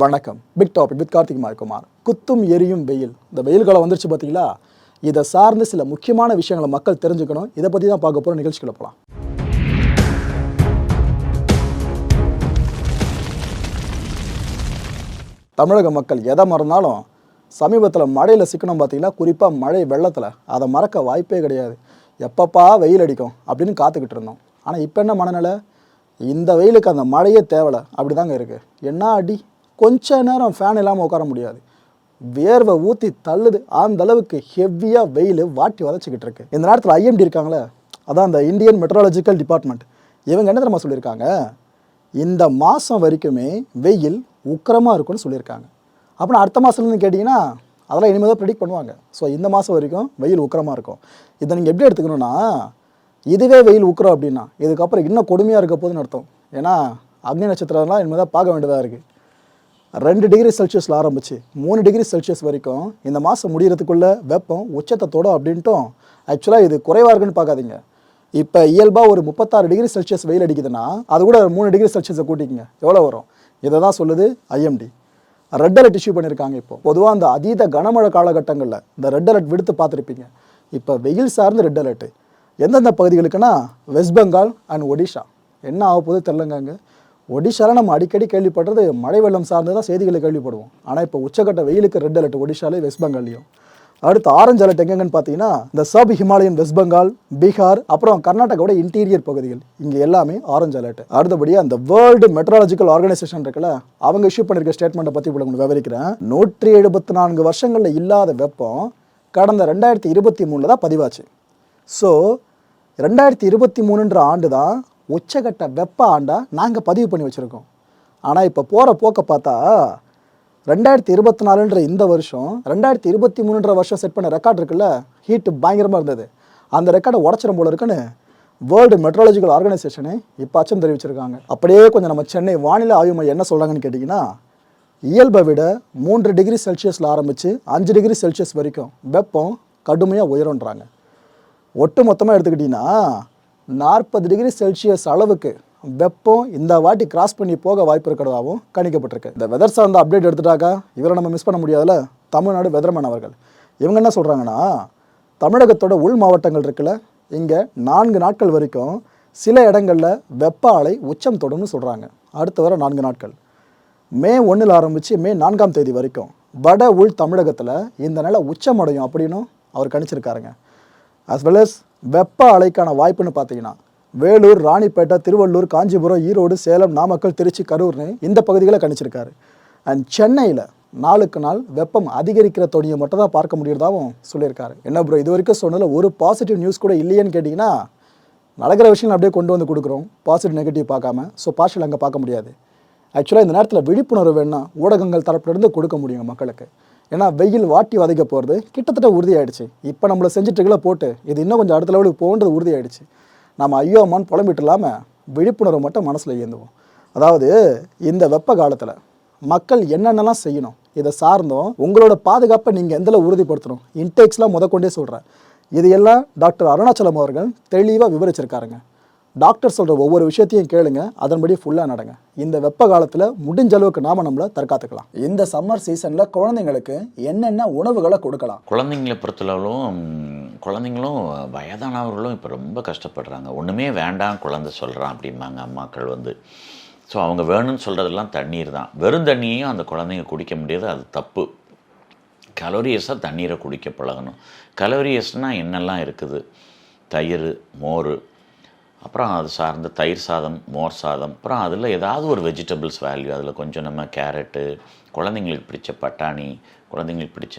வணக்கம். Big topic with Karthik Maikumar குத்தும் எரியும் வெயில். இந்த வெயில் காலம் வந்துருச்சு பார்த்தீங்களா இதை சார்ந்து சில முக்கியமான விஷயங்களை மக்கள் தெரிஞ்சுக்கணும். இதை பற்றி தான் பார்க்க போகிற நிகழ்ச்சிகளை போகலாம் தமிழக மக்கள் எதை மறந்தாலும் சமீபத்தில் மழையில் சிக்கணும் பார்த்தீங்கன்னா குறிப்பாக மழை வெள்ளத்தில். அதை மறக்க வாய்ப்பே கிடையாது. எப்பப்பா வெயில் அடிக்கும் அப்படின்னு காத்துக்கிட்டு இருந்தோம். ஆனால் இப்போ என்ன மனநிலை? இந்த வெயிலுக்கு அந்த மழையே தேவலை. அப்படி தாங்க இருக்குது என்ன அடி? கொஞ்ச நேரம் ஃபேன் இல்லாமல் உட்கார முடியாது. வேர்வை ஊற்றி தள்ளுது. அந்த அளவுக்கு ஹெவியாக வெயில் வாட்டி வதச்சிக்கிட்டு இருக்கு. இந்த நேரத்தில் ஐஎம்டி இருக்காங்களே? அதான் அந்த இந்தியன் மெட்ரலாஜிக்கல் டிபார்ட்மெண்ட் இவங்க என்ன தெரியுமா சொல்லியிருக்காங்க? இந்த மாதம் வரைக்குமே வெயில் உக்கிரமாக இருக்கும்னு சொல்லியிருக்காங்க. அப்புறம் அடுத்த மாதத்துலேருந்து கேட்டிங்கன்னா அதெல்லாம் இனிமேல் தான் ப்ரிடிக்ட் பண்ணுவாங்க. ஸோ இந்த மாதம் வரைக்கும் வெயில் உக்கரமாக இருக்கும். இதை நீங்கள் எப்படி எடுத்துக்கணும்னா இதுவே வெயில் உக்கரம் அப்படின்னா இதுக்கப்புறம் இன்னும் கொடுமையாக இருக்க போகுதுன்னு அர்த்தம். ஏன்னா அக்னி நட்சத்திரம்லாம் இனிமேல் தான் பார்க்க வேண்டியதாக இருக்குது ரெண்டு டிகிரி செல்சியஸில் ஆரம்பிச்சு மூணு டிகிரி செல்சியஸ் வரைக்கும் இந்த மாதம் முடிகிறதுக்குள்ளே வெப்பம் உச்சத்தை தொடும் அப்படின்ட்டும். ஆக்சுவலாக இது குறைவாக இருக்குன்னு பார்க்காதீங்க. இப்போ இயல்பாக ஒரு முப்பத்தாறு டிகிரி செல்சியஸ் வெயில் அடிக்குதுன்னா அது கூட மூணு டிகிரி செல்சியஸை கூட்டிக்கங்க. எவ்வளோ வரும்? இதை தான் சொல்லுது ஐஎம்டி ரெட் அலர்ட் இஷ்யூ பண்ணியிருக்காங்க இப்போ. பொதுவாக அந்த அதீத கனமழை காலகட்டங்களில் இந்த ரெட் அலர்ட் விடுத்து பார்த்துருப்பீங்க. இப்போ வெயில் சார்ந்த ரெட் அலர்ட்டு எந்தெந்த பகுதிகளுக்குன்னா வெஸ்ட் பெங்கால் அண்ட் ஒடிஷா என்ன ஆக போகுது தெரிலங்க அங்கே. ஒடிஷாவில் நம்ம அடிக்கடி கேள்விப்படுறது மழை வெள்ளம் சார்ந்து தான் செய்திகளை கேள்விப்படுவோம். ஆனால் இப்போ உச்சக்கட்ட வெயிலுக்கு ரெட் அலர்ட் ஒடிஷாலே வெஸ்ட் பெங்கால்லையும் அடுத்து ஆரஞ்சு அலர்ட் எங்கெங்கன்னு பார்த்தீங்கன்னா இந்த sub Himalayan west Bengal Bihar அப்புறம் கர்நாடகாவோட இன்டீரியர் பகுதிகள். இங்கே எல்லாமே ஆரஞ்சு அலர்ட் அடுத்தபடியாக அந்த வேர்ல்டு மெட்ராலஜிக்கல் ஆர்கனைசேஷன் இருக்குல்ல அவங்க இஷ்யூ பண்ணியிருக்க ஸ்டேட்மெண்ட்டை பற்றி இப்போ உங்களுக்கு விவரிக்கிறேன். நூற்றி எழுபத்தி நான்கு வருஷங்களில் இல்லாத வெப்பம் கடந்த ரெண்டாயிரத்தி இருபத்தி மூணில் தான் பதிவாச்சு. ஸோ ரெண்டாயிரத்தி இருபத்தி மூணுன்ற ஆண்டு தான் உச்சகட்ட வெப்ப ஆண்டா நாங்கள் பதிவு பண்ணி வச்சுருக்கோம். ஆனால் இப்போ போகிற போக்க பார்த்தா ரெண்டாயிரத்தி இருபத்தி நாலுன்ற இந்த வருஷம் ரெண்டாயிரத்தி இருபத்தி மூணுன்ற வருஷம் செட் பண்ண ரெக்கார்ட் இருக்குல்ல ஹீட்டு பயங்கரமாக இருந்தது. அந்த ரெக்கார்டை உடச்சிரும் போல இருக்குன்னு வேர்ல்டு மெட்ரலாஜிக்கல் ஆர்கனைசேஷனு இப்போ அச்சம் தெரிவிச்சிருக்காங்க. அப்படியே கொஞ்சம் நம்ம சென்னை வானிலை ஆய்வு மையம் என்ன சொல்கிறாங்கன்னு கேட்டிங்கன்னா இயல்பை விட மூன்று டிகிரி செல்சியஸில் ஆரம்பித்து அஞ்சு டிகிரி செல்சியஸ் வரைக்கும் வெப்பம் கடுமையாக உயருன்றாங்க ஒட்டு மொத்தமாக எடுத்துக்கிட்டிங்கன்னா நாற்பது டிகிரி செல்சியஸ் அளவுக்கு வெப்பம் இந்த வாட்டி கிராஸ் பண்ணி போக வாய்ப்பு இருக்கிறதாகவும் கணிக்கப்பட்டிருக்கு. இந்த வெதர் சார்ந்த அப்டேட் எடுத்துட்டாக்கா இவரை நம்ம மிஸ் பண்ண முடியாதுல தமிழ்நாடு வெதர்மேன் அவர்கள். இவங்க என்ன சொல்கிறாங்கன்னா தமிழகத்தோட உள் மாவட்டங்கள் இருக்குல்ல இங்கே நான்கு நாட்கள் வரைக்கும் சில இடங்களில் வெப்ப அலை உச்சம் தொடும்னு சொல்கிறாங்க அடுத்த வர நான்கு நாட்கள். மே ஒன்றில் ஆரம்பித்து மே நான்காம் தேதி வரைக்கும் வட உள் தமிழகத்தில் இந்த நிலை உச்சமடையும் அப்படின்னும் அவர் கணிச்சிருக்காருங்க. அஸ் வெல் அஸ் வெப்ப அலைக்கான வாய்ப்புன்னு பார்த்தீங்கன்னா வேலூர் ராணிப்பேட்டை திருவள்ளூர் காஞ்சிபுரம் ஈரோடு சேலம் நாமக்கல் திருச்சி கரூர்னு இந்த பகுதிகளை கணிச்சிருக்காரு. அண்ட் சென்னையில் நாளுக்கு நாள் வெப்பம் அதிகரிக்கிற தொனியை மட்டும் தான் பார்க்க முடியறதாவும் சொல்லியிருக்காரு. என்ன ப்ரோ இது வரைக்கும் சொன்னதில் ஒரு பாசிட்டிவ் நியூஸ் கூட இல்லையேன்னு கேட்டிங்கன்னா நடக்கிற விஷயங்கள் அப்படியே கொண்டு வந்து கொடுக்குறோம். பாசிட்டிவ் நெகட்டிவ் பார்க்காம ஸோ பார்ஷல் அங்கே பார்க்க முடியாது. ஆக்சுவலாக இந்த நேரத்தில் விழிப்புணர்வு வேணால் ஊடகங்கள் தரப்பிலிருந்து கொடுக்க முடியும் மக்களுக்கு. ஏன்னா வெயில் வாட்டி வதைக்க போகிறது கிட்டத்தட்ட உறுதியாயிடுச்சு. இப்போ நம்மளை செஞ்சுட்டுகளை போட்டு இது இன்னும் கொஞ்சம் அடுத்த லெவலுக்கு போகன்றது உறுதியாயிடுச்சு. நம்ம ஐயோ அம்மான்னு புலம்பிட்டு இல்லாமல் விழிப்புணர்வு மட்டும் மனசில் இயந்துவோம் அதாவது இந்த வெப்ப காலத்தில் மக்கள் என்னென்னலாம் செய்யணும் இதை சார்ந்தும் உங்களோட பாதுகாப்பை நீங்கள் எந்தளவு உறுதிப்படுத்தணும் இன்டேக்ஸ்லாம் முதற்கொண்டே சொல்கிறேன் இது எல்லாம் டாக்டர் அருணாச்சலம் அவர்கள் தெளிவாக விவரிச்சிருக்காருங்க. டாக்டர் சொல்கிற ஒவ்வொரு விஷயத்தையும் கேளுங்க அதன்படி ஃபுல்லாக நடங்க. இந்த வெப்ப காலத்தில் முடிஞ்ச அளவுக்கு நாம நம்மளை தற்காத்துக்கலாம். இந்த சம்மர் சீசனில் குழந்தைங்களுக்கு என்னென்ன உணவுகளை கொடுக்கலாம்? குழந்தைங்களை பொறுத்தளவும் குழந்தைங்களும் வயதானவர்களும் இப்போ ரொம்ப கஷ்டப்படுறாங்க. ஒன்றுமே வேண்டாம் குழந்தை சொல்கிறான் அப்படிம்பாங்க அம்மாக்கள் வந்து. ஸோ அவங்க வேணும்னு சொல்கிறதெல்லாம் தண்ணீர் தான். வெறும் தண்ணியையும் அந்த குழந்தைங்க குடிக்க முடியாது அது தப்பு. கலோரியஸாக தண்ணீரை குடிக்க பழகணும். கலோரியஸ்னால் என்னெல்லாம் இருக்குது? தயிர் மோர் அப்புறம் அது சார்ந்த தயிர் சாதம் மோர் சாதம் அப்புறம் அதில் ஏதாவது ஒரு வெஜிடபிள்ஸ் வேல்யூ அதில் கொஞ்சம் நம்ம கேரட்டு குழந்தைங்களுக்கு பிடிச்ச பட்டாணி குழந்தைங்களுக்கு பிடிச்ச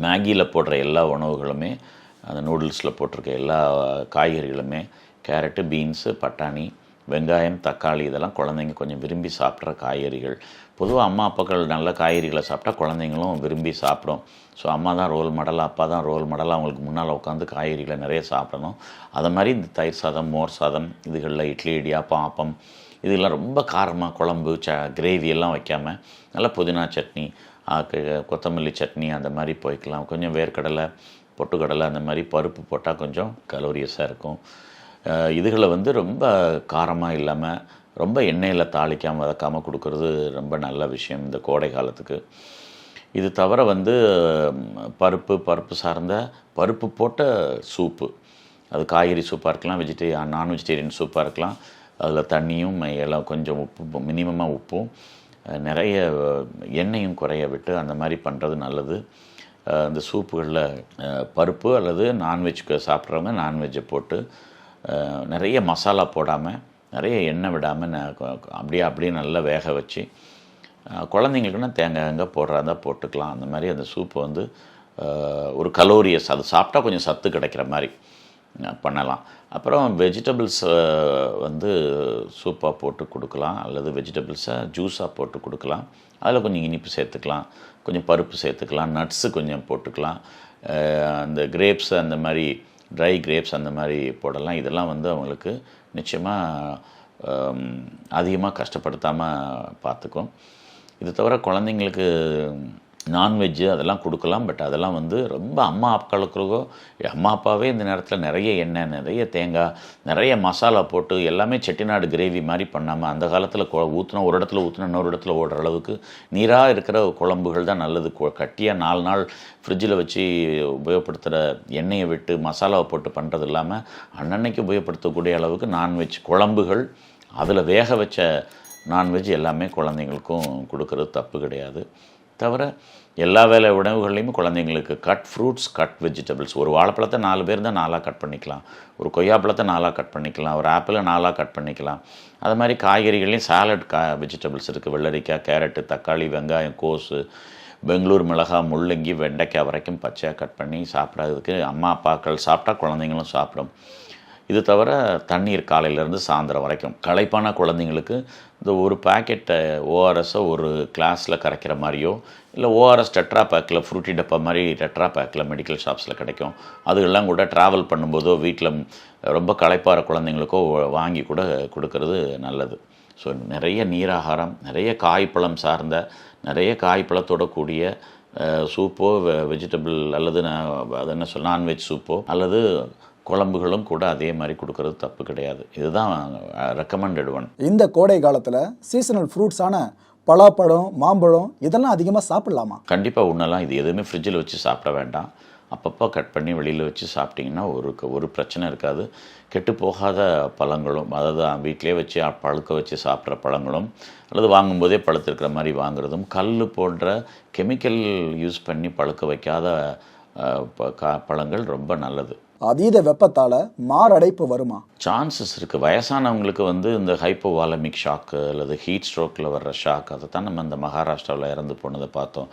மேகியில் போடுற எல்லா உணவுகளுமே அந்த நூடுல்ஸில் போட்டிருக்க எல்லா காய்கறிகளுமே கேரட்டு பீன்ஸு பட்டாணி வெங்காயம் தக்காளி இதெல்லாம் குழந்தைங்க கொஞ்சம் விரும்பி சாப்பிட்ற காய்கறிகள். பொதுவாக அம்மா அப்பாக்கள் நல்ல காய்கறிகளை சாப்பிட்டா குழந்தைங்களும் விரும்பி சாப்பிடும். ஸோ அம்மா தான் ரோல் மாடலாக அப்பா தான் ரோல் மாடலாக அவங்களுக்கு முன்னால் உட்காந்து காய்கறிகளை நிறைய சாப்பிடணும். அதை மாதிரி இந்த தயிர் சாதம் மோர் சாதம் இதுகளில் இட்லி இடியாப்பம் ஆப்பம் இதெல்லாம் ரொம்ப காரமாக குழம்பு ச கிரேவி எல்லாம் வைக்காமல் நல்லா புதினா சட்னி கொத்தமல்லி சட்னி அந்த மாதிரி போய்க்கலாம். கொஞ்சம் வேர்க்கடலை பொட்டுக்கடலை அந்த மாதிரி பருப்பு போட்டால் கொஞ்சம் கலோரியஸாக இருக்கும். இதுகளை வந்து ரொம்ப காரமாக இல்லாமல் ரொம்ப எண்ணெயில் தாளிக்காமல் வதக்காமல் கொடுக்கறது ரொம்ப நல்ல விஷயம் இந்த கோடை காலத்துக்கு. இது தவிர வந்து பருப்பு பருப்பு சார்ந்த பருப்பு போட்ட சூப்பு. அது காய்கறி சூப்பாக இருக்கலாம் வெஜிடே நான் வெஜிடேரியன் சூப்பாக இருக்கலாம். அதில் தண்ணியும் எல்லாம் கொஞ்சம் உப்பு மினிமமாக உப்பும் நிறைய எண்ணெயும் குறைய விட்டு அந்த மாதிரி பண்ணுறது நல்லது. அந்த சூப்புகளில் பருப்பு அல்லது நான்வெஜ் சாப்பிட்றவங்க நான்வெஜ்ஜை போட்டு நிறைய மசாலா போடாமல் நிறைய எண்ணெய் விடாமல் அப்படியே அப்படியே நல்லா வேக வச்சு அஹ் குழந்தைங்களுக்குன்னா தேங்காய் எங்கே போடுறாந்தா போட்டுக்கலாம். அந்த மாதிரி அந்த சூப்பு வந்து ஒரு கலோரியஸ் அது சாப்பிட்டா கொஞ்சம் சத்து கிடைக்கிற மாதிரி பண்ணலாம். அப்புறம் வெஜிடபிள்ஸ் வந்து சூப்பாக போட்டு கொடுக்கலாம். அல்லது வெஜிடபிள்ஸை ஜூஸாக போட்டு கொடுக்கலாம். அதில் கொஞ்சம் இனிப்பு சேர்த்துக்கலாம். கொஞ்சம் பருப்பு சேர்த்துக்கலாம். நட்ஸு கொஞ்சம் போட்டுக்கலாம். அந்த கிரேப்ஸ் அந்த மாதிரி ட்ரை கிரேப்ஸ் அந்த மாதிரி போடலாம். இதெல்லாம் வந்து அவங்களுக்கு நிச்சயமாக அதிகமாக கஷ்டப்படுத்தாமல் பார்த்துக்கும். இது தவிர குழந்தைங்களுக்கு நான்வெஜ்ஜு அதெல்லாம் கொடுக்கலாம் பட் அதெல்லாம் வந்து ரொம்ப அம்மா அப்பாக்களுக்கோ அம்மா அப்பாவே இந்த நேரத்தில் நிறைய எண்ணெய் நிறைய தேங்காய் நிறைய மசாலா போட்டு எல்லாமே செட்டிநாடு கிரேவி மாதிரி பண்ணாமல் அந்த காலத்தில் ஊற்றினா ஒரு இடத்துல ஊற்றினா இன்னொரு இடத்துல ஓடுற அளவுக்கு நீராக இருக்கிற குழம்புகள் தான் நல்லது. கட்டியாக நாலு நாள் ஃப்ரிட்ஜில் வச்சு உபயோகப்படுத்துகிற எண்ணெயை விட்டு மசாலாவை போட்டு பண்ணுறது இல்லாமல் அன்னன்னைக்கு உபயோகப்படுத்தக்கூடிய அளவுக்கு நான்வெஜ் குழம்புகள் அதில் வேக வச்ச நான்வெஜ் எல்லாமே குழந்தைங்களுக்கும் கொடுக்கறது தப்பு கிடையாது. தவிர எல்லா வேலை உணவுகள்லையும் குழந்தைங்களுக்கு கட் ஃப்ரூட்ஸ் கட் வெஜிடபிள்ஸ் ஒரு வாழைப்பழத்தை நாலு பேர் தான் நாலாக கட் பண்ணிக்கலாம். ஒரு கொய்யாப்பழத்தை நாலாக கட் பண்ணிக்கலாம். ஒரு ஆப்பிளை நாலாக கட் பண்ணிக்கலாம். அது மாதிரி காய்கறிகள்லையும் சாலட் கா வெஜிடபிள்ஸ் இருக்குது வெள்ளரிக்காய் கேரட்டு தக்காளி வெங்காயம் கோஸு பெங்களூர் மிளகாய் முள்ளங்கி வெண்டைக்காய் வரைக்கும் பச்சையாக கட் பண்ணி சாப்பிட்றதுக்கு அம்மா அப்பாக்கள் சாப்பிட்டா குழந்தைங்களும் சாப்பிடும். இது தவிர தண்ணீர் காலையிலேருந்து சாயந்தரம் வரைக்கும். களைப்பான குழந்தைங்களுக்கு இந்த ஒரு பாக்கெட்டை ஓஆர்எஸ்ஸை ஒரு கிளாஸில் கரைக்கிற மாதிரியோ இல்லை ஓஆர்எஸ் டெட்ரா பேக்கில் ஃப்ரூட்டி டப்பா மாதிரி டெட்ரா பேக்கில் மெடிக்கல் ஷாப்ஸில் கிடைக்கும். அதுகெல்லாம் கூட ட்ராவல் பண்ணும்போதோ வீட்டில் ரொம்ப களைப்பாகிற குழந்தைங்களுக்கோ வாங்கி கூட கொடுக்கறது நல்லது. ஸோ நிறைய நீராகாரம் நிறைய காய்ப்பழம் சார்ந்த நிறைய காய்ப்பழத்தோட கூடிய சூப்போ வெஜிடபிள் அல்லது நான் அது என்ன சொல் நான்வெஜ் சூப்போ அல்லது குழம்புகளும் கூட அதே மாதிரி கொடுக்கறது தப்பு கிடையாது. இதுதான் ரெக்கமெண்டட் ஒன் இந்த கோடை காலத்தில் சீசனல் ஃப்ரூட்ஸான பலாப்பழம் மாம்பழம் இதெல்லாம் அதிகமாக சாப்பிடலாமா? கண்டிப்பாக உண்ணலாம். இது எதுவுமே ஃப்ரிட்ஜில் வச்சு சாப்பிட வேண்டாம். அப்பப்போ கட் பண்ணி வெளியில் வச்சு சாப்பிட்டிங்கன்னா ஒரு ஒரு பிரச்சனை இருக்காது. கெட்டு போகாத பழங்களும் அதாவது வீட்டிலே வச்சு பழுக்க வச்சு சாப்பிட்ற பழங்களும் அல்லது வாங்கும்போதே பழுத்திருக்கிற மாதிரி வாங்குறதும் கல் போன்ற கெமிக்கல் யூஸ் பண்ணி பழுக்க வைக்காத பழங்கள் ரொம்ப நல்லது. அதீத வெப்பத்தால் மாரடைப்பு வருமா? சான்சஸ் இருக்குது வயசானவங்களுக்கு வந்து இந்த ஹைப்போவாலமிக் ஷாக்கு அல்லது ஹீட் ஸ்ட்ரோக்கில் வர்ற ஷாக் அதை தான் நம்ம இந்த மகாராஷ்டிராவில் இறந்து போனதை பார்த்தோம்.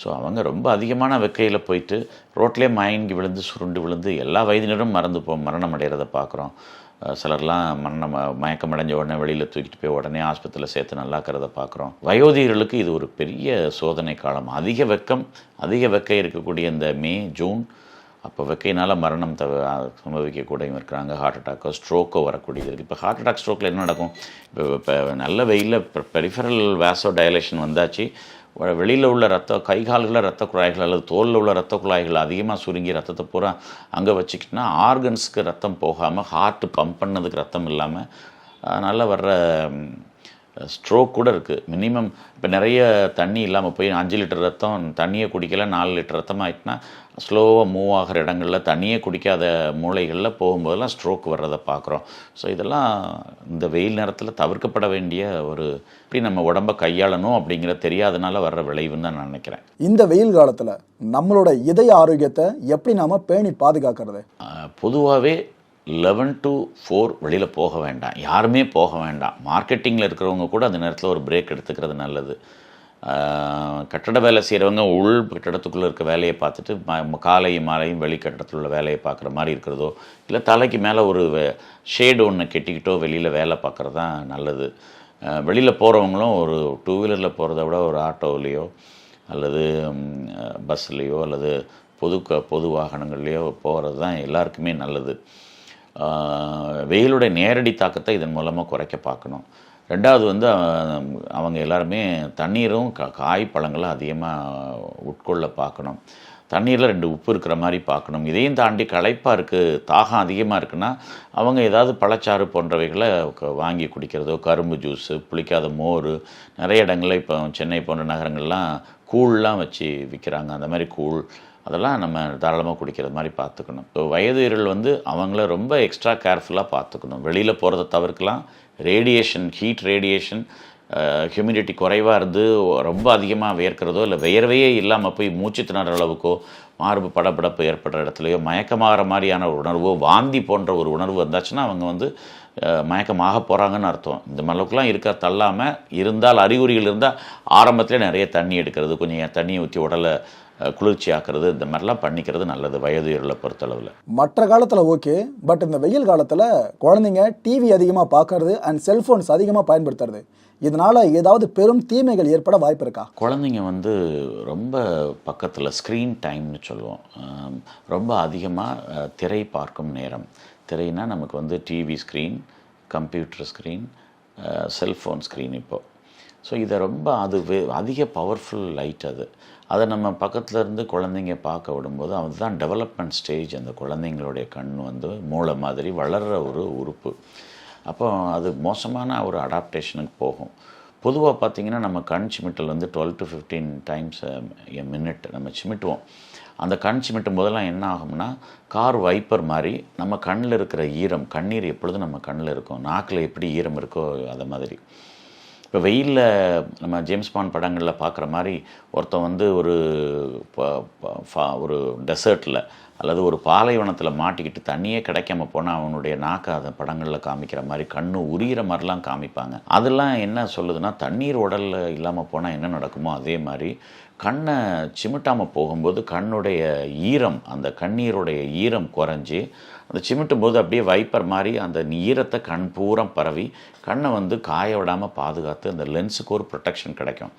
ஸோ அவங்க ரொம்ப அதிகமான வெக்கையில் போயிட்டு ரோட்லேயே மயங்கி விழுந்து சுருண்டு விழுந்து எல்லா வயதினரும் மறந்து போ மரணம் அடைகிறத பார்க்குறோம். சிலர்லாம் மரணம் மயக்கம் அடைஞ்ச உடனே வெளியில் தூக்கிட்டு போய் உடனே ஆஸ்பத்திரியில் சேர்த்து நல்லாக்கிறத பார்க்குறோம். வயோதிகர்களுக்கு இது ஒரு பெரிய சோதனை காலம். அதிக வெக்கம் அதிக வெக்கை இருக்கக்கூடிய இந்த மே ஜூன் அப்போ வெக்கையினால் மரணம் தவ சம்பவிக்கக்கூடையும் இருக்கிறாங்க. ஹார்ட் அட்டாக்கோ ஸ்ட்ரோக்கோ வரக்கூடியது இருக்குது இப்போ ஹார்ட் அட்டாக் ஸ்ட்ரோக்கில் என்ன நடக்கும்? இப்போ இப்போ நல்ல வெயிலில் பெரிஃபரல் வேசோ டயலேஷன் வந்தாச்சு. வெளியில் உள்ள ரத்த கை கால்களில் ரத்த குழாய்கள் அல்லது தோலில் உள்ள ரத்த குழாய்கள் அதிகமாக சுருங்கி ரத்தத்தை பூரா அங்கே வச்சுக்கிட்டோன்னா ஆர்கன்ஸுக்கு ரத்தம் போகாமல் ஹார்ட் பம்ப் பண்ணதுக்கு ரத்தம் இல்லாமல் அதனால் வர்ற ஸ்ட்ரோக் கூட இருக்குது மினிமம் இப்போ நிறைய தண்ணி இல்லாமல் போய் அஞ்சு லிட்டர் ரத்தம் தண்ணியை குடிக்கல நாலு லிட்டர் ரத்தம் ஆயிட்டுனா ஸ்லோவாக மூவ் ஆகிற இடங்களில் தண்ணியே குடிக்காத மூளைகளில் போகும்போதெல்லாம் ஸ்ட்ரோக் வர்றதை பார்க்குறோம் ஸோ இதெல்லாம் இந்த வெயில் நேரத்தில் தவிர்க்கப்பட வேண்டிய ஒரு இப்படி நம்ம உடம்பை கையாளணும் அப்படிங்கிற தெரியாதனால வர்ற விளைவுன்னு தான் நான் நினைக்கிறேன். இந்த வெயில் காலத்தில் நம்மளோட இதய ஆரோக்கியத்தை எப்படி நாம பேணி பாதுகாக்கிறது? பொதுவாகவே லெவன் டு ஃபோர் வெளியில் போக வேண்டாம். யாருமே போக வேண்டாம். மார்க்கெட்டிங்கில் இருக்கிறவங்க கூட அந்த நேரத்தில் ஒரு பிரேக் எடுத்துக்கிறது நல்லது. கட்டட வேலை செய்கிறவங்க உள் கட்டடத்துக்குள்ளே இருக்க வேலையை பார்த்துட்டு ம- காலையும் மாலையும் வெளி கட்டடத்தில் உள்ள வேலையை பார்க்குற மாதிரி இருக்கிறதோ இல்லை தலைக்கு மேலே ஒரு ஷேடு ஒன்று கெட்டிக்கிட்டோ வெளியில் வேலை பார்க்குறது தான் நல்லது வெளியில் போகிறவங்களும் ஒரு டூ வீலரில் போகிறத விட ஒரு ஆட்டோவிலையோ அல்லது பஸ்லேயோ அல்லது பொது க பொது வாகனங்கள்லேயோ போகிறது தான் எல்லாருக்குமே நல்லது. வெயிலுடைய நேரடி தாக்கத்தை இதன் மூலமாக குறைக்க பார்க்கணும். ரெண்டாவது வந்து அவங்க எல்லாருமே தண்ணீரும் கா காய் பழங்களும் அதிகமாக உட்கொள்ள பார்க்கணும். தண்ணீரில் ரெண்டு உப்பு இருக்கிற மாதிரி பார்க்கணும். இதையும் தாண்டி களைப்பாக இருக்குது தாகம் அதிகமாக இருக்குன்னா அவங்க ஏதாவது பழச்சாறு போன்றவைகளை வாங்கி குடிக்கிறதோ கரும்பு ஜூஸு புளிக்காத மோர் நிறைய இடங்களில் இப்போ சென்னை போன்ற நகரங்கள்லாம் கூழ்லாம் வச்சு விற்கிறாங்க அந்த மாதிரி கூழ் அதெல்லாம் நம்ம தாராளமாக குடிக்கிறது மாதிரி பார்த்துக்கணும். இப்போ வயதுகள் வந்து அவங்கள ரொம்ப எக்ஸ்ட்ரா கேர்ஃபுல்லாக பார்த்துக்கணும். வெளியில் போகிறத தவிர்க்கலாம். ரேடியேஷன் ஹீட் ரேடியேஷன் ஹியூமிடிட்டி குறைவாக இருந்து ரொம்ப அதிகமாக வியர்க்கிறதோ இல்லை வியர்வையே இல்லாமல் போய் மூச்சு திணற அளவுக்கோ மார்பு படபடப்பு ஏற்படுற இடத்துலையோ மயக்கமாகிற மாதிரியான ஒரு உணர்வோ வாந்தி போன்ற ஒரு உணர்வு வந்தாச்சுன்னா அவங்க வந்து மயக்கமாக போகிறாங்கன்னு அர்த்தம். இந்த அளவுக்குலாம் இருக்க தள்ளாமல் இருந்தால் அறிகுறிகள் இருந்தால் ஆரம்பத்தில் நிறைய தண்ணி எடுக்கிறது. கொஞ்சம் தண்ணியை ஊற்றி உடலை குளிர்ச்சி ஆக்குறது இந்த மாதிரிலாம் பண்ணிக்கிறது நல்லது வயது இருளை பொறுத்தளவில். மற்ற காலத்தில் ஓகே பட் இந்த வெயில் காலத்தில் குழந்தைங்க டிவி அதிகமாக பார்க்கறது அண்ட் செல்ஃபோன்ஸ் அதிகமாக பயன்படுத்துறது. இதனால ஏதாவது பெரும் தீமைகள் ஏற்பட வாய்ப்பு இருக்கா? குழந்தைங்க வந்து ரொம்ப பக்கத்தில் ஸ்க்ரீன் டைம்னு சொல்லுவோம். ரொம்ப அதிகமாக திரை பார்க்கும் நேரம். திரைனா நமக்கு வந்து TV screen computer screen cellphone screen இப்போ. ஸோ இதை ரொம்ப அது அதிக பவர்ஃபுல் லைட் அது. அதை நம்ம பக்கத்தில் இருந்து குழந்தைங்க பார்க்க விடும்போது அதுதான் டெவலப்மெண்ட் ஸ்டேஜ் அந்த குழந்தைங்களுடைய கண் வந்து மூளை மாதிரி வளர்கிற ஒரு உறுப்பு. அப்போ அது மோசமான ஒரு அடாப்டேஷனுக்கு போகும். பொதுவாக பார்த்தீங்கன்னா நம்ம கண் சிமிட்டல் வந்து twelve to fifteen times a minute நம்ம சிமிட்டுவோம். அந்த கண் சிமிட்டும் போதெல்லாம் என்ன ஆகும்னா கார் வைப்பர் மாதிரி நம்ம கண்ணில் இருக்கிற ஈரம் கண்ணீர் எப்பொழுதும் நம்ம கண்ணில் இருக்கும். நாக்கில் எப்படி ஈரம் இருக்கோ அதை மாதிரி. இப்போ வெயிலில் நம்ம ஜேம்ஸ் பாண்ட் படங்களில் பார்க்குற மாதிரி ஒருத்தன் வந்து ஒரு ப- ப- ஃபா- ஒரு டெசர்ட்டில் அல்லது ஒரு பாலைவனத்தில் மாட்டிக்கிட்டு தண்ணியே கிடைக்காம போனால் அவனுடைய நாக்கை அதை படங்களில் காமிக்கிற மாதிரி கண்ணு உரியிற மாதிரிலாம் காமிப்பாங்க. அதெல்லாம் என்ன சொல்லுதுன்னா தண்ணீர் உடலில் இல்லாமல் போனால் என்ன நடக்குமோ அதே மாதிரி கண்ணை சிமிட்டாமல் போகும்போது கண்ணுடைய ஈரம் அந்த கண்ணீருடைய ஈரம் குறைஞ்சி அந்த சிமிட்டும் போது அப்படியே வைப்பர் மாதிரி அந்த ஈரத்தை கண் பூரம் பரவி கண்ணை வந்து காய விடாமல் பாதுகாத்து அந்த லென்ஸுக்கு ஒரு ப்ரொடெக்ஷன் கிடைக்கும்.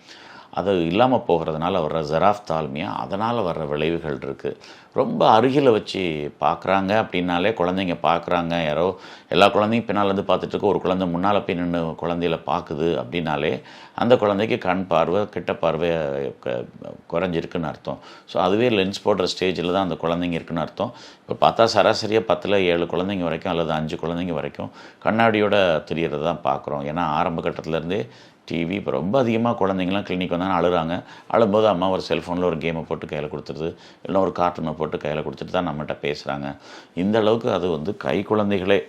அது இல்லாமல் போகிறதுனால வர்ற ஜெராஃப் தாழ்மையாக அதனால் வர்ற விளைவுகள் இருக்குது ரொம்ப அருகில் வச்சு பார்க்குறாங்க அப்படின்னாலே குழந்தைங்க பார்க்குறாங்க யாரோ எல்லா குழந்தையும் பின்னால் இருந்து பார்த்துட்டு ஒரு குழந்தை முன்னால் போய் நின்று குழந்தையில பார்க்குது அப்படின்னாலே அந்த குழந்தைக்கு கண் பார்வை கிட்ட பார்வை க- குறைஞ்சிருக்குன்னு அர்த்தம். ஸோ அதுவே லென்ஸ் போடுற ஸ்டேஜில் தான் அந்த குழந்தைங்க இருக்குன்னு அர்த்தம். இப்போ பார்த்தா சராசரியாக பத்தில் ஏழு குழந்தைங்க வரைக்கும் அல்லது அஞ்சு குழந்தைங்க வரைக்கும் கண்ணாடியோட தெரியறது தான் பார்க்குறோம் ஏன்னா ஆரம்ப கட்டத்துலேருந்தே டிவி இப்போ ரொம்ப அதிகமாக குழந்தைங்களாம் கிளினிக் வந்தாங்க அழுகிறாங்க அழும்போது அம்மா ஒரு செல்ஃபோனில் ஒரு கேமை போட்டு கையில் கொடுத்துருது. இல்லைன்னா ஒரு கார்ட்டூனை போட்டு கையில் கொடுத்துட்டு தான் நம்மகிட்ட பேசுகிறாங்க இந்த அளவுக்கு அது வந்து கை குழந்தைகளே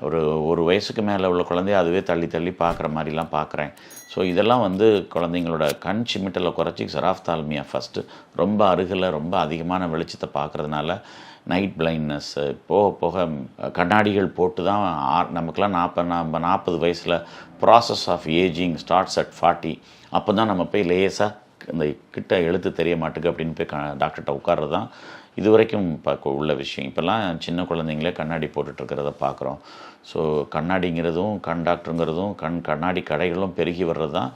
ஒரு ஒரு வயசுக்கு மேலே உள்ள குழந்தைய அதுவே தள்ளி தள்ளி பார்க்குற மாதிரிலாம் பார்க்குறேன் ஸோ இதெல்லாம் வந்து குழந்தைங்களோட கண் சிமிட்டலை குறைச்சி சராஃப்தால்மியா ஃபஸ்ட்டு ரொம்ப அருகில் ரொம்ப அதிகமான வெளிச்சத்தை பார்க்குறதுனால நைட் பிளைண்ட்னஸ் போக போக கண்ணாடிகள் போட்டு தான் ஆ- நமக்கெலாம் நாற்பது நம்ம நாற்பது வயசில் process of ageing starts at forty அப்போ தான் நம்ம போய் லேசாக இந்த கிட்ட எழுத்து தெரிய மாட்டுக்கு அப்படின்னு போய் க டாக்டர்கிட்ட உட்கார்றது தான் இது வரைக்கும் பார்க்க உள்ள விஷயம். இப்போல்லாம் சின்ன குழந்தைங்களே கண்ணாடி போட்டுட்ருக்கிறத பார்க்குறோம். ஸோ கண்ணாடிங்கிறதும் கண் டாக்டருங்கிறதும் கண் கண்ணாடி கடைகளும் பெருகி வர்றது தான்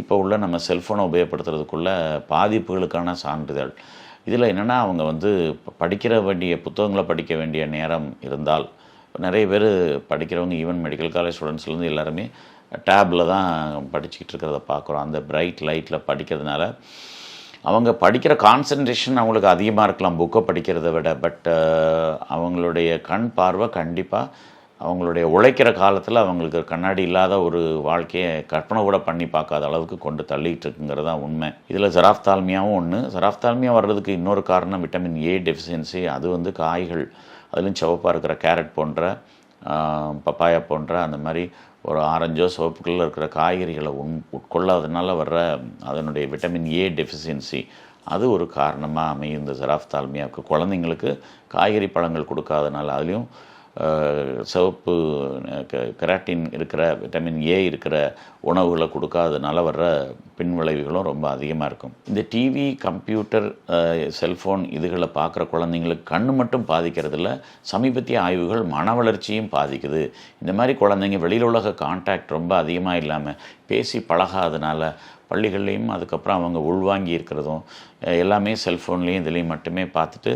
இப்போ உள்ள நம்ம செல்ஃபோனை உபயோகப்படுத்துறதுக்குள்ள பாதிப்புகளுக்கான சான்றிதழ். இதில் என்னென்னா அவங்க வந்து படிக்கிற வேண்டிய புத்தகங்களை படிக்க வேண்டிய நேரம் இருந்தால் நிறைய பேர் படிக்கிறவங்க ஈவன் மெடிக்கல் காலேஜ் ஸ்டூடெண்ட்ஸ்லேருந்து எல்லாருமே டேப்பில் தான் படிச்சுக்கிட்டு இருக்கிறத பார்க்குறோம். அந்த பிரைட் லைட்டில் படிக்கிறதுனால அவங்க படிக்கிற கான்சன்ட்ரேஷன் அவங்களுக்கு அதிகமாக இருக்கலாம் புக்கை படிக்கிறத விட. பட் uh, அவங்களுடைய கண் பார்வை கண்டிப்பாக அவங்களுடைய உழைக்கிற காலத்தில் அவங்களுக்கு கண்ணாடி இல்லாத ஒரு வாழ்க்கையை கற்பனை கூட பண்ணி பார்க்காத அளவுக்கு கொண்டு தள்ளிட்டு இருக்குங்கிறது தான் உண்மை. இதில் ஜெராஃப்தால்மியாவும் ஒன்று ஜெராஃப்தால்மியா வர்றதுக்கு இன்னொரு காரணம் விட்டமின் ஏ டெஃபிஷியன்சி அது வந்து காய்கள் அதுலேயும் சிவப்பாக இருக்கிற கேரட் போன்ற பப்பாயா போன்ற அந்த மாதிரி ஒரு ஆரஞ்சோ சிவப்புக்குள்ள இருக்கிற காய்கறிகளை உண் உட்கொள்ளாதனால வர்ற அதனுடைய விட்டமின் ஏ டெஃபிஷியன்சி அது ஒரு காரணமாக அமையும் இந்த ஜெராஃப்தால்மியாவுக்கு குழந்தைங்களுக்கு காய்கறி பழங்கள் கொடுக்காதனால அதுலேயும் சிவப்பு கெராட்டின் இருக்கிற விட்டமின் ஏ இருக்கிற உணவுகளை கொடுக்காதனால வர்ற பின்விளைவுகளும் ரொம்ப அதிகமாக இருக்கும். இந்த டிவி கம்ப்யூட்டர் செல்ஃபோன் இதுகளை பார்க்குற குழந்தைங்களுக்கு கண் மட்டும் பாதிக்கிறதில்ல சமீபத்திய ஆய்வுகள் மன வளர்ச்சியும் பாதிக்குது. இந்த மாதிரி குழந்தைங்க வெளியில் உலக கான்டாக்ட் ரொம்ப அதிகமாக இல்லாமல் பேசி பழகாதனால பள்ளிகள்லேயும் அதுக்கப்புறம் அவங்க உள்வாங்கி இருக்கிறதும் எல்லாமே செல்ஃபோன்லேயும் இதுலேயும் மட்டுமே பார்த்துட்டு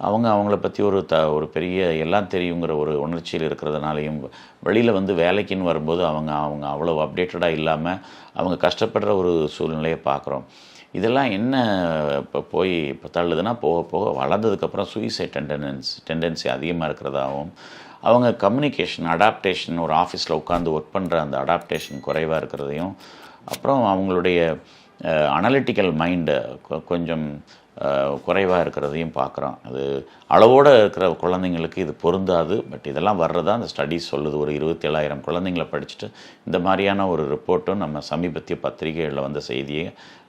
அவங்க அவங்கள பற்றி ஒரு த ஒரு பெரிய எல்லாம் தெரியுங்கிற ஒரு உணர்ச்சியில் இருக்கிறதுனாலையும் வெளியில் வந்து வேலைக்குன்னு வரும்போது அவங்க அவங்க அவ்வளோ அப்டேட்டடாக இல்லாமல் அவங்க கஷ்டப்படுற ஒரு சூழ்நிலையை பார்க்குறோம். இதெல்லாம் என்ன இப்போ போய் இப்போ தள்ளுதுன்னா போக போக வளர்ந்ததுக்கப்புறம் சூயிசைட் டெண்டன்ஸ் டெண்டன்சி அதிகமாக இருக்கிறதாகவும் அவங்க கம்யூனிகேஷன் அடாப்டேஷன் ஒரு ஆஃபீஸில் உட்காந்து ஒர்க் பண்ணுற அந்த அடாப்டேஷன் குறைவாக இருக்கிறதையும் அப்புறம் அவங்களுடைய அனலிட்டிக்கல் மைண்டு கொஞ்சம் குறைவாக இருக்கிறதையும் பார்க்குறோம். அது அளவோடு இருக்கிற குழந்தைங்களுக்கு இது பொருந்தாது. பட் இதெல்லாம் வர்றதா அந்த ஸ்டடீஸ் சொல்லுது. ஒரு இருபத்தேழாயிரம் குழந்தைங்கள படிச்சுட்டு இந்த மாதிரியான ஒரு ரிப்போர்ட்டும் நம்ம சமீபத்திய பத்திரிகைகளில் வந்த செய்தியை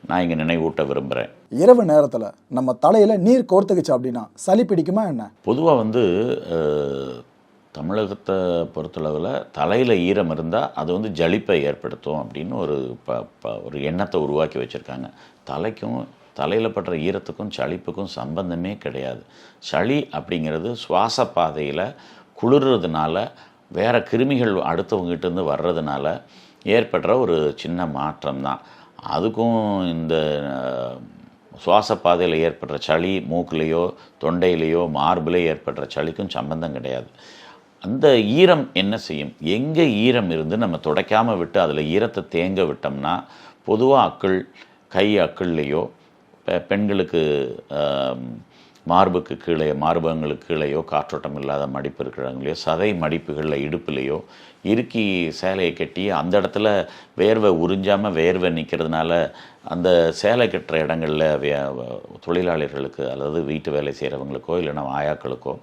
நான் இங்கே நினைவூட்ட விரும்புகிறேன் இரவு நேரத்தில் நம்ம தலையில் நீர் கோர்த்துக்குச்சு அப்படின்னா சளி பிடிக்குமா என்ன? பொதுவாக வந்து தமிழகத்தை பொறுத்தளவில் தலையில் ஈரம் இருந்தால் அது வந்து ஜலிப்பை ஏற்படுத்தும் அப்படின்னு ஒரு ப ஒரு எண்ணத்தை உருவாக்கி வச்சுருக்காங்க. தலைக்கும் தலையில் படுற ஈரத்துக்கும் சளிப்புக்கும் சம்பந்தமே கிடையாது. சளி அப்படிங்கிறது சுவாச பாதையில் குளிர்றதுனால வேறு கிருமிகள் அடுத்தவங்ககிட்டருந்து வர்றதுனால ஏற்படுற ஒரு சின்ன மாற்றம் தான் அதுக்கும் இந்த சுவாச பாதையில் ஏற்படுற சளி மூக்குலேயோ தொண்டையிலேயோ மார்பிலே ஏற்படுற சளிக்கும் சம்பந்தம் கிடையாது. அந்த ஈரம் என்ன செய்யும்? எங்கே ஈரம் இருந்து நம்ம துடைக்காமல் விட்டு அதில் ஈரத்தை தேங்க விட்டோம்னா பொதுவாக அக்கள் கை அக்கள்லேயோ பெண்களுக்கு மார்புக்கு கீழே மார்பகங்களுக்கு கீழேயோ காற்றோட்டம் இல்லாத மடிப்பு இருக்கிறவங்களையோ சதை மடிப்புகளில் இடுப்புலையோ இறுக்கி சேலையை கட்டி அந்த இடத்துல வேர்வை உறிஞ்சாமல் வேர்வை நிற்கிறதுனால அந்த சேலை கட்டுற இடங்களில் வே- தொழிலாளர்களுக்கு அல்லது வீட்டு வேலை செய்கிறவங்களுக்கோ இல்லைன்னா ஆயாக்களுக்கோ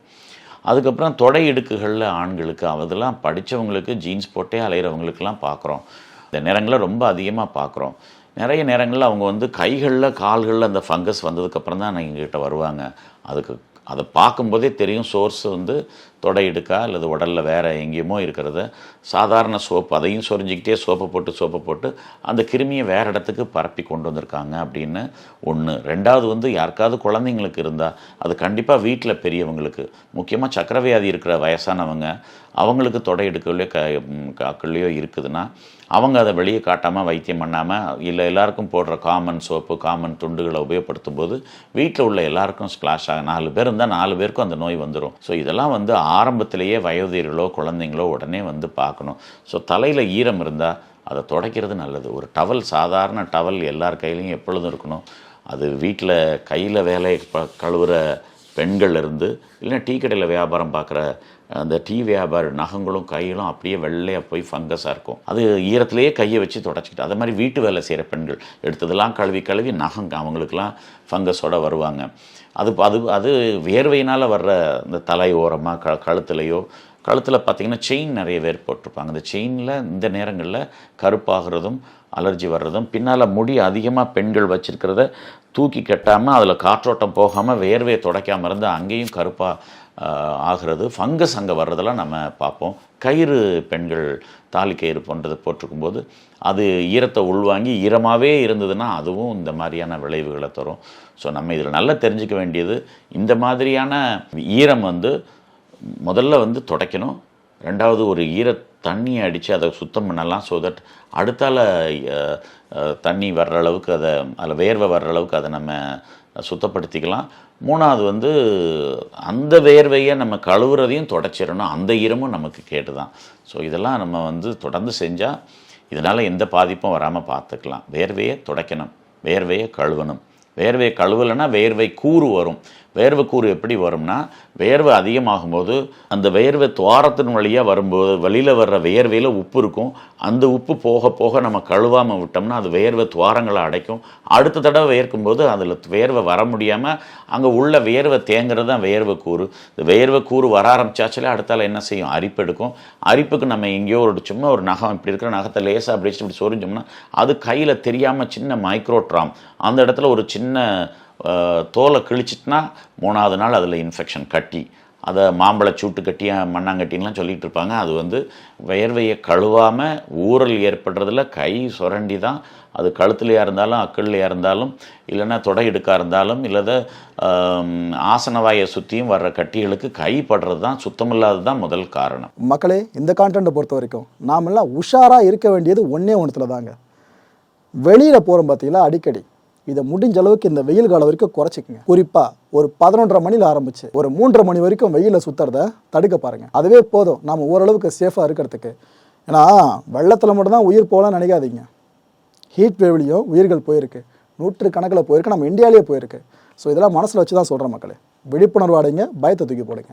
அதுக்கப்புறம் தொடை இடுக்குகளில் ஆண்களுக்கு அதெல்லாம் படித்தவங்களுக்கு ஜீன்ஸ் போட்டே அலையிறவங்களுக்கெல்லாம் பார்க்குறோம் இந்த நேரங்களை ரொம்ப அதிகமாக பார்க்குறோம் நிறைய நேரங்களில் அவங்க வந்து கைகளில் கால்களில் அந்த ஃபங்கஸ் வந்ததுக்கப்புறம் தான் எங்ககிட்ட வருவாங்க. அதுக்கு அதை பார்க்கும்போதே தெரியும் சோர்ஸ் வந்து தொடை எடுக்கா அல்லது உடலில் வேறு எங்கேயுமோ இருக்கிறத சாதாரண சோப்பு அதையும் சொரிஞ்சிக்கிட்டே சோப்பை போட்டு சோப்பை போட்டு அந்த கிருமியை வேறு இடத்துக்கு பரப்பி கொண்டு வந்திருக்காங்க அப்படின்னு ஒன்று ரெண்டாவது வந்து யாருக்காவது குழந்தைங்களுக்கு இருந்தால் அது கண்டிப்பாக வீட்டில் பெரியவங்களுக்கு முக்கியமாக சக்கரவியாதி இருக்கிற வயசானவங்க அவங்களுக்கு தொடை எடுக்கலையோ க காக்கள்லையோ இருக்குதுன்னா அவங்க அதை வெளியே காட்டாமல் வைத்தியம் பண்ணாமல் இல்லை எல்லாருக்கும் போடுற காமன் சோப்பு காமன் துண்டுகளை உபயோகப்படுத்தும் போது வீட்டில் உள்ள எல்லாருக்கும் ஸ்ப்ளாஷ் ஆகும் நாலு பேர் இருந்தால் நாலு பேருக்கும் அந்த நோய் வந்துடும் ஸோ இதெல்லாம் வந்து ஆரம்பத்திலேயே வயோதிகர்களோ குழந்தைங்களோ உடனே வந்து பார்க்கணும். ஸோ தலையில் ஈரம் இருந்தால் அதை துடைக்கிறது நல்லது. ஒரு டவல் சாதாரண டவல் எல்லார் கையிலையும் எப்பொழுதும் இருக்கணும். அது வீட்டில் கையில் வேலை ப- கழுவுற பெண்கள் இருந்து இல்லைன்னா டீ கடையில் வியாபாரம் பார்க்குற அந்த டீ வியாபார நகங்களும் கையிலும் அப்படியே வெள்ளையாக போய் ஃபங்கஸாக இருக்கும். அது ஈரத்திலேயே கையை வச்சு தொடச்சிக்கிட்டு அதே மாதிரி வீட்டு வேலை செய்கிற பெண்கள் எடுத்ததெல்லாம் கழுவி கழுவி நகம் அவங்களுக்கெல்லாம் ஃபங்கஸோடு வருவாங்க. அது அது அது வேர்வையினால் வர்ற இந்த தலை ஓரமாக க கழுத்துலையோ கழுத்தில் பார்த்தீங்கன்னா செயின் நிறைய பேர் போட்டிருப்பாங்க. அந்த செயினில் இந்த நேரங்களில் கருப்பாகிறதும் அலர்ஜி வர்றதும் பின்னால் முடி அதிகமாக பெண்கள் வச்சுருக்கிறத தூக்கி கட்டாமல் அதில் காற்றோட்டம் போகாமல் வேர்வையை துடைக்காமல் இருந்து அங்கேயும் கருப்பாக ஆகிறது. ஃபங்கஸ் அங்கே வர்றதெல்லாம் நம்ம பார்ப்போம். கயிறு பெண்கள் தாலி கயிறு போன்றது போட்டிருக்கும்போது அது ஈரத்தை உள்வாங்கி ஈரமாகவே இருந்ததுன்னா அதுவும் இந்த மாதிரியான விளைவுகளை தரும். ஸோ நம்ம இதில் நல்லா தெரிஞ்சுக்க வேண்டியது இந்த மாதிரியான ஈரம் வந்து முதல்ல வந்து துடைக்கணும். ரெண்டாவது ஒரு ஈர தண்ணியை அடித்து அதை சுத்தம் பண்ணலாம். ஸோ தட் அடுத்தால தண்ணி வர்ற அளவுக்கு அதை அதில் வேர்வை வர்ற அளவுக்கு அதை நம்ம சுத்தப்படுத்திக்கலாம். மூணாவது வந்து அந்த வேர்வையை நம்ம கழுவுறதையும் தொடச்சிடணும். அந்த ஈரமும் நமக்கு கேட்டு தான் ஸோ இதெல்லாம் நம்ம வந்து தொடர்ந்து செஞ்சால் இதனால் எந்த பாதிப்பும் வராமல் பார்த்துக்கலாம் வேர்வையை துடைக்கணும். வேர்வையை கழுவணும். வேர்வையை கழுவலைன்னா வேர்வை கூறு வரும். வேர்வை கூறு எப்படி வரும்னா வேர்வை அதிகமாகும்போது அந்த வேர்வை துவாரத்தின் வழியாக வரும்போது வெளியில் வர்ற வேர்வையில் உப்பு இருக்கும். அந்த உப்பு போக போக நம்ம கழுவாமல் விட்டோம்னா அது வேர்வை துவாரங்களை அடைக்கும். அடுத்த தடவை வேர்க்கும்போது அதில் வேர்வை வர முடியாமல் அங்கே உள்ள வேர்வை தேங்குறது தான் வேர்வை கூறு. இந்த வேர்வை கூறு வர ஆரம்பிச்சாச்சுல அடுத்தால என்ன செய்யும்? அரிப்பு எடுக்கும். அரிப்புக்கு நம்ம எங்கேயோ ஒரு சும்மா ஒரு நகம் இப்படி இருக்கிற நகத்தை லேசாக அப்படி இப்படி சொரிஞ்சோம்னா அது கையில் தெரியாமல் சின்ன மைக்ரோட்ராம் அந்த இடத்துல ஒரு சின்ன தோலை கிழிச்சிட்டுனா மூணாவது நாள் அதில் இன்ஃபெக்ஷன் கட்டி அதை மாம்பழ சூட்டு கட்டி மண்ணாங்கட்டின்லாம் சொல்லிகிட்டு இருப்பாங்க. அது வந்து வேர்வையை கழுவாமல் ஊறல் ஏற்படுறதில் கை சுரண்டி தான். அது கழுத்துலையாக இருந்தாலும் அக்கள்லையாக இருந்தாலும் இல்லைன்னா தொடை இடுக்காக இருந்தாலும் இல்லத ஆசனவாயை சுற்றியும் வர்ற கட்டிகளுக்கு கை படுறது தான் சுத்தமில்லாதது தான் முதல் காரணம். மக்களே இந்த கான்டென்ட்டை பொறுத்த வரைக்கும் நாமெல்லாம் உஷாராக இருக்க வேண்டியது ஒன்றே ஒன்றுத்தில் தாங்க வெளியில் போகிறோம் பார்த்தீங்களா அடிக்கடி. இதை முடிஞ்ச அளவுக்கு இந்த வெயில் காலம் வரைக்கும் குறைச்சிக்கங்க. குறிப்பாக ஒரு பதினொன்றரை மணியில் ஆரம்பிச்சு ஒரு மூன்றரை மணி வரைக்கும் வெயிலில் சுற்றுறத தடுக்க பாருங்க. அதுவே போதும். நம்ம ஓரளவுக்கு சேஃபாக இருக்கிறதுக்கு. ஏன்னா வெள்ளத்தில் மட்டும்தான் உயிர் போகலாம்னு நினைக்காதீங்க. ஹீட் வேவ்லேயும் உயிர்கள் போயிருக்கு. நூற்று கணக்கில் போயிருக்கு. நம்ம இந்தியாவிலேயே போயிருக்கு. ஸோ இதெல்லாம் மனசில் வச்சு தான் சொல்கிறேன் மக்களே. விழிப்புணர்வு அடைங்க பயத்தை தூக்கி போடுங்க.